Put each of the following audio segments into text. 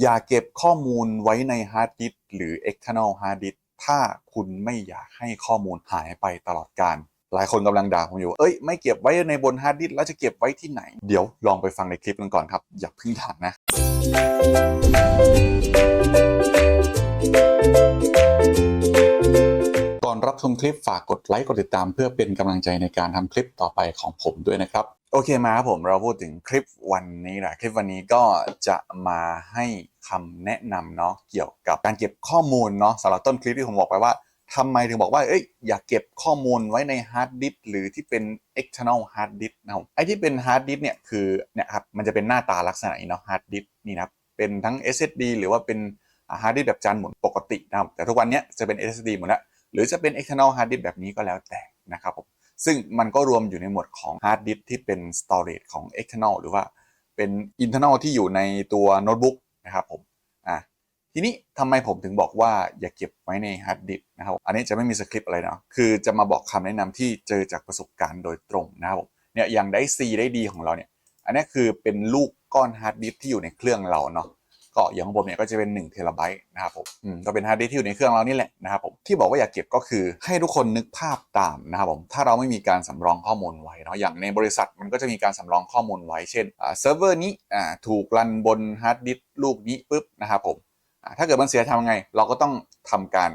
อย่าเก็บข้อมูลไว้ในฮาร์ดดิสก์หรือ external hard disk ถ้าคุณไม่อยากให้ข้อมูลหายไปตลอดการ หลายคนกำลังด่าผมอยู่ เอ้ย ไม่เก็บไว้ในบนฮาร์ดดิสก์แล้วจะเก็บไว้ที่ไหน เดี๋ยวลองไปฟังในคลิปกันก่อนครับ อย่าเพิ่งถามนะ ก่อนรับชมคลิปฝากกดไลค์กดติดตามเพื่อเป็นกำลังใจในการทำคลิปต่อไปของผมด้วยนะครับ โอเคมาครับผมเราพูดถึงคลิปวันนี้แหละคลิปวันนี้ก็จะมาให้คำแนะนำเนาะเกี่ยวกับการเก็บข้อมูลเนาะสำหรับต้นคลิปที่ผมบอกไปว่าทำไมถึงบอกว่าเอ้ยอย่าเก็บข้อมูลไว้ในฮาร์ดดิสก์หรือที่เป็น external hard disk นะครับไอ้ที่เป็นฮาร์ดดิสเนี่ยคือเนี่ยครับมันจะเป็นหน้าตาลักษณะนี้เนาะฮาร์ดดิสนี่นะครับเป็นทั้ง SSD หรือว่าเป็นฮาร์ดดิสแบบจานหมุนปกตินะครับแต่ทุกวันนี้จะเป็น SSD หมดแล้วหรือจะเป็น external hard disk แบบนี้ก็แล้วแต่นะครับผม ซึ่งมันก็รวมอยู่ในหมวดของ hard disk ที่เป็น storage ของ external หรือว่าเป็น internal ที่อยู่ในตัวโน้ตบุ๊กนะครับผมอะทีนี้ทำไมผมถึงบอกว่าอย่าเก็บไว้ใน hard disk นะครับอันนี้จะไม่มีสคริปต์อะไรเนาะคือจะมาบอกคำแนะนำที่เจอจากประสบการณ์โดยตรงนะครับผมเนี่ยอย่างได้ C ได้ D ของเราเนี่ยอันนี้คือเป็นลูกก้อนฮาร์ดดิสที่อยู่ในเครื่องเราเนาะ ก็อย่างของผมเนี่ยก็จะเป็น1เทราไบต์นะครับผมอืมก็เป็นฮาร์ดดิสก์ที่อยู่ในเครื่องเรานี่แหละนะครับผมที่บอกว่าอยากเก็บก็คือให้ทุกคนนึกภาพตามนะครับผมถ้าเราไม่มีการสำรองข้อมูลไว้เนาะอย่างในบริษัทมันก็จะมีการสำรองข้อมูลไว้เช่นอ่าเซิร์ฟเวอร์นี้อ่าถูกรันบนฮาร์ดดิสก์ลูกนี้ปุ๊บนะครับผมอ่าถ้าเกิดมันเสียทำไง เราก็ต้องทำการ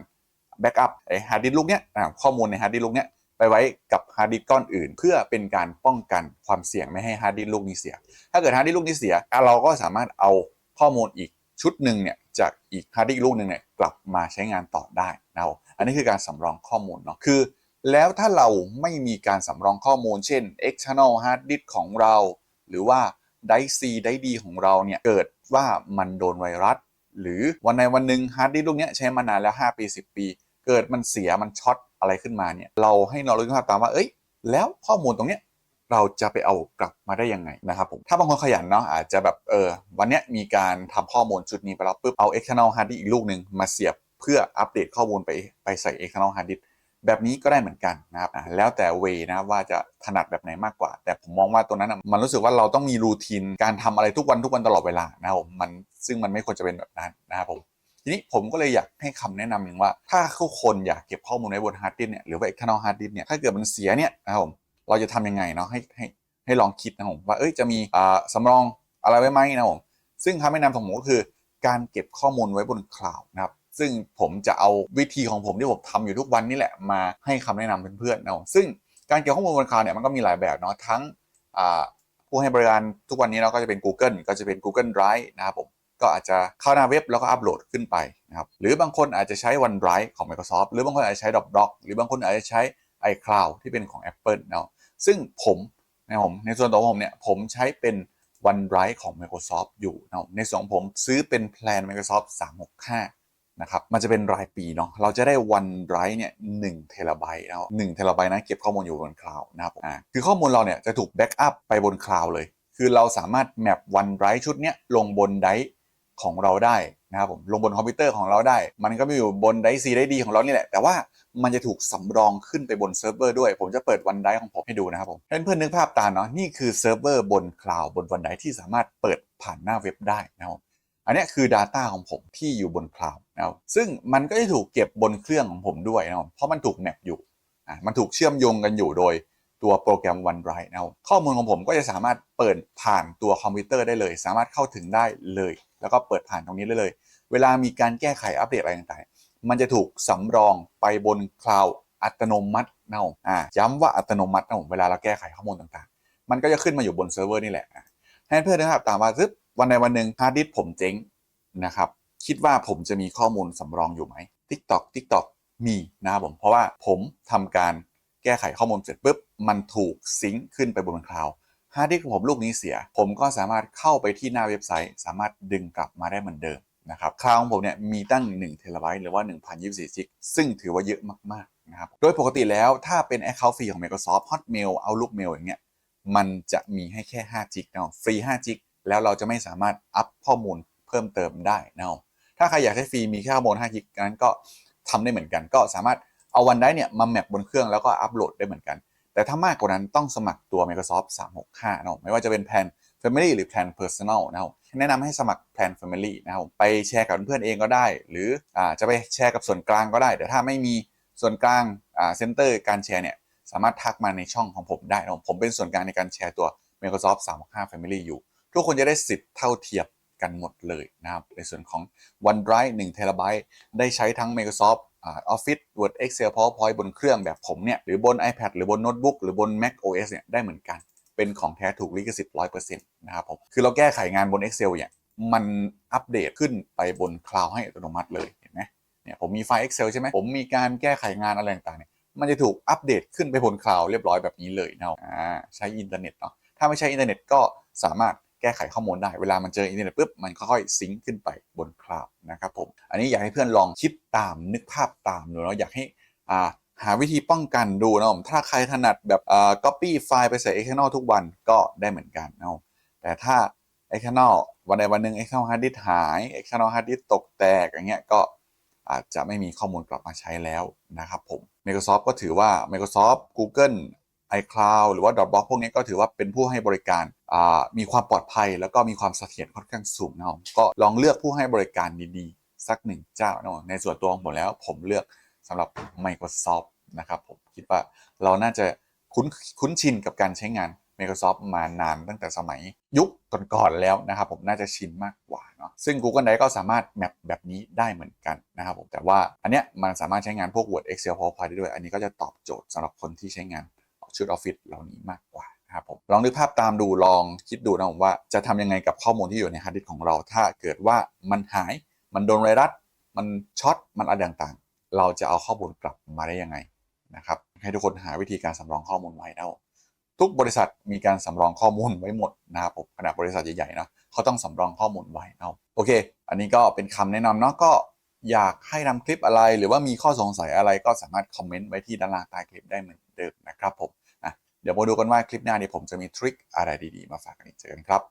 แบ็กอัพไอ้ฮาร์ดดิสก์ลูกเนี้ยอ่าข้อมูลในฮาร์ดดิสก์ลูกเนี้ยไปไว้กับฮาร์ดดิสก์ก้อนอื่น เพื่อเป็นการป้องกันความเสี่ยงไม่ให้ฮาร์ดดิสก์ลูกนี้เสีย ถ้าเกิดฮาร์ดดิสก์ลูกนี้เสียเราก็สามารถเอา ข้อมูลอีกชุดหนึ่งเนี่ยจากอีกฮาร์ดดิสก์ลูกหนึ่งเนี่ยกลับมาใช้งานต่อได้นะครับอันนี้คือการสำรองข้อมูลเนาะคือ แล้วถ้าเราไม่มีการสำรองข้อมูล เช่น external hard disk ของเรา หรือว่าไดซีไดดีของเราเนี่ยเกิดว่ามันโดนไวรัส หรือวันในวันหนึ่งฮาร์ดดิสก์ลูกเนี้ยใช้มานานแล้ว 5 ปี 10 ปี เกิดมันเสียมันช็อตอะไรขึ้นมาเนี่ยเราให้เรารู้ภาพตามว่าเอ้ยแล้วข้อมูลตรงเนี้ย เราจะไปเอากลับมาได้ยังไงนะครับผมถ้าบางคนขยันเนาะอาจจะแบบเออวันเนี้ยมีการทำข้อมูลชุดนี้ไปแล้วปุ๊บเอา external hard disk อีกลูกหนึ่งมาเสียบเพื่ออัปเดตข้อมูลไปไปใส่ external hard disk แบบนี้ก็ได้เหมือนกันนะครับแล้วแต่เวนะว่าจะถนัดแบบไหนมากกว่า แต่ผมมองว่าตัวนั้นมันรู้สึกว่าเราต้องมีรูทีนการทำอะไรทุกวันทุกวันตลอดเวลานะครับผมมันซึ่งมันไม่ควรจะเป็นแบบนั้นนะครับผมทีนี้ผมก็เลยอยากให้คำแนะนำหนึ่งว่า ถ้าทุกคนอยากเก็บข้อมูลไว้บนฮาร์ดดิสก์เนี่ยหรือว่า external hard disk เนี่ยถ้าเกิดมันเสียเนี่ยนะครับผม เราจะทำยังไงเนาะให้ให้ให้ลองคิดนะผมว่าเอ้ยจะมีอ่าสำรองอะไรไว้ไหมนะผมซึ่งคำแนะนำของผมก็คือ การเก็บข้อมูลไว้บนคลาวด์นะครับซึ่งผมจะเอาวิธีของผมที่ผมทำอยู่ทุกวันนี่แหละมาให้คำแนะนำเพื่อนๆนะครับผมซึ่งการเก็บข้อมูลบนคลาวด์เนี่ยมันก็มีหลายแบบเนาะทั้งผู้ให้บริการทุกวันนี้เราก็จะเป็น Google ก็จะเป็น Google Drive นะครับผมก็อาจจะเข้าหน้าเว็บแล้วก็อัปโหลดขึ้นไปนะครับหรือบางคนอาจจะใช้ OneDrive ของ Microsoft หรือบางคนอาจจะใช้ Dropbox หรือบางคนอาจจะใช้ iCloud ที่เป็นของ Apple เนาะ ซึ่งผมนะผมในส่วนตัวผมเนี่ยผมใช้เป็น OneDrive ของ Microsoft อยู่นะในส่วนผมซื้อเป็นแพลน Microsoft 365 นะครับ มันจะเป็นรายปีเนาะเราจะได้ OneDrive เนี่ย1เทราไบต์นะ1เทราไบต์นะเก็บข้อมูลอยู่บนคลาวด์นะครับอ่าคือข้อมูลเราเนี่ยจะถูกแบ็กอัพไปบนคลาวด์เลย คือเราสามารถแมป OneDrive ชุดเนี้ยลงบนไดรฟ์ของเราได้ นะครับผมลงบนคอมพิวเตอร์ของเราได้ มันก็มีอยู่บนไดซีไดดีของเรานี่แหละ แต่ว่ามันจะถูกสำรองขึ้นไปบนเซิร์ฟเวอร์ด้วย ผมจะเปิดวันไดของผมให้ดูนะครับผมเพื่อนๆนึกภาพตามเนาะนี่คือเซิร์ฟเวอร์บนคลาวด์บนวันไดที่สามารถเปิดผ่านหน้าเว็บได้นะครับอันนี้คือ Data ของผมที่อยู่บนคลาวด์นะครับซึ่งมันก็จะถูกเก็บบนเครื่องของผมด้วยนะครับเพราะมันถูกแมปอยู่อะมันถูกเชื่อมโยงกันอยู่โดยตัวโปรแกรม OneDrive นะครับข้อมูลของผมก็จะสามารถเปิดผ่านตัวคอมพิวเตอร์ได้เลย สามารถเข้าถึงได้เลย แล้วก็เปิดผ่านตรงนี้ได้เลย เวลามีการแก้ไขอัปเดตอะไรต่างๆ มันจะถูกสำรองไปบนคลาวด์อัตโนมัตินะอ่าย้ำว่าอัตโนมัตินะผมเวลาเราแก้ไขข้อมูลต่างๆ มันก็จะขึ้นมาอยู่บนเซิร์ฟเวอร์นี่แหละให้เพื่อนนะครับตามว่าซึบวันใดวันหนึ่งฮาร์ดดิสผมเจ๊งนะครับคิดว่าผมจะมีข้อมูลสำรองอยู่ไหม TikTok TikTok มีนะครับผมเพราะว่าผมทำการแก้ไขข้อมูลเสร็จปุ๊บมันถูกซิงค์ขึ้นไปบนคลาวด์ ฮาร์ดดิสก์ของผมลูกนี้เสีย ผมก็สามารถเข้าไปที่หน้าเว็บไซต์ สามารถดึงกลับมาได้เหมือนเดิมนะครับคลาวด์ของผมเนี่ยมีตั้ง1เทราไบต์หรือว่า 1024จิกซึ่งถือว่าเยอะมากๆนะครับโดยปกติแล้วถ้าเป็น Account ฟรีของ Microsoft Hotmail Outlook Mail อย่างเงี้ยมันจะมีให้แค่5จิกนาะฟรี5จิกแล้วเราจะไม่สามารถอัพข้อมูลเพิ่มเติมได้เนาะถ้าใครอยากใช้ฟรีมีแค่ข้อมูล5จิกนั้นก็ทำได้เหมือนกัน ก็สามารถเอาวันได้เนี่ยมาแมปบนเครื่องแล้วก็อัปโหลดได้เหมือนกัน แต่ถ้ามากกว่านั้นต้องสมัครตัว Microsoft 365นะไม่ว่าจะเป็นแพลน Family หรือแพลน Personal นะครับแนะนำให้สมัคร Plan Family นะครับไปแชร์กับเพื่อนเองก็ได้ หรืออจะไปแชร์กับส่วนกลางก็ได้ แต่ถ้าไม่มีส่วนกลางเซ็นเตอร์การแชร์เนี่ยสามารถทักมาในช่องของผมได้นะครับผมเป็นส่วนกลางในการแชร์ตัว Microsoft 365 Family อยู่ ทุกคนจะได้สิทธิ์เท่าเทียม กันหมดเลยนะครับ ในส่วนของ OneDrive 1 t b ได้ใช้ทั้ง Microsoft Office Word Excel PowerPoint บนเครื่องแบบผมเนี่ย หรือบน iPad หรือบนโน้ตบุ๊กหรือบน Mac OS เนี่ยได้เหมือนกัน เป็นของแท้ถูกลิขสิทธิ์100%นะครับผม คือเราแก้ไขงานบน Excel เนี่ย มันอัปเดตขึ้นไปบนคลาวด์ให้อัตโนมัติเลยเห็นไหมเนี่ยผมมีไฟล์ Excel ใช่ไหมผมมีการแก้ไขงานอะไรต่างๆเนี่ยมันจะถูกอัปเดตขึ้นไปบนคลาวด์เรียบร้อยแบบนี้เลยนะครับใช้อินเทอร์เน็ตเนาะถ้าไม่ใช่อินเทอร์เน็ตก็สามารถ แก้ไขข้อมูลได้ เวลามันเจออินเทอร์เน็ตปุ๊บมันค่อยๆซิงค์ขึ้นไปบนคลาวด์นะครับผม อันนี้อยากให้เพื่อนลองคิดตามนึกภาพตามดูเนาะอยากให้อ่าหาวิธีป้องกันดูนะผมถ้าใครถนัดแบบอ่า copy ไฟล์ไปใส่ external ทุกวันก็ได้เหมือนกันนะแต่ถ้า external วันใดวันหนึ่ง external hard disk หาย external hard disk ตกแตกอย่างเงี้ยก็อาจจะไม่มีข้อมูลกลับมาใช้แล้วนะครับผม Microsoft ก็ถือว่า Microsoft Google iCloud หรือว่า Dropbox พวกนี้ก็ถือว่าเป็นผู้ให้บริการ มีความปลอดภัยแล้วก็มีความเสถียรค่อนข้างสูงนะก็ลองเลือกผู้ให้บริการดีๆ สักหนึ่งเจ้านะในส่วนตัวของผมแล้วผมเลือกสำหรับ Microsoft นะครับผมคิดว่าเราน่าจะคุ้นคุ้นชินกับการใช้งาน Microsoft มานานตั้งแต่สมัยยุคก่อนๆแล้วนะครับผมน่าจะชินมากกว่าเนาะซึ่ง Google Drive ก็สามารถแมปแบบนี้ได้เหมือนกันนะครับผมแต่ว่าอันเนี้ยมันสามารถใช้งานพวก Word Excel PowerPoint ได้ด้วย อันนี้ก็จะตอบโจทย์สำหรับคนที่ใช้งานชุดออฟฟิศเหล่านี้มากกว่า ครับผมลองนึกภาพตามดูลองคิดดูนะผมว่าจะทำยังไงกับข้อมูลที่อยู่ในฮาร์ดดิสก์ของเรา ถ้าเกิดว่ามันหายมันโดนไวรัสมันช็อตมันอะไรต่างๆ เราจะเอาข้อมูลกลับมาได้ยังไงนะครับให้ทุกคนหาวิธีการสำรองข้อมูลไว้นะทุกบริษัทมีการสำรองข้อมูลไว้หมดนะครับผมขนาดบริษัทใหญ่ๆเนาะเขาต้องสำรองข้อมูลไว้เอาโอเค อันนี้ก็เป็นคำแนะนำเนาะก็อยากให้ทำคลิปอะไร หรือว่ามีข้อสงสัยอะไรก็สามารถคอมเมนต์ไว้ที่ด้านล่างใต้คลิปได้เหมือนเดิมนะครับผม เดี๋ยวมาดูกันว่าคลิปหน้านี้ผมจะมีทริคอะไรดีๆ มาฝากกันอีกเจอกันครับ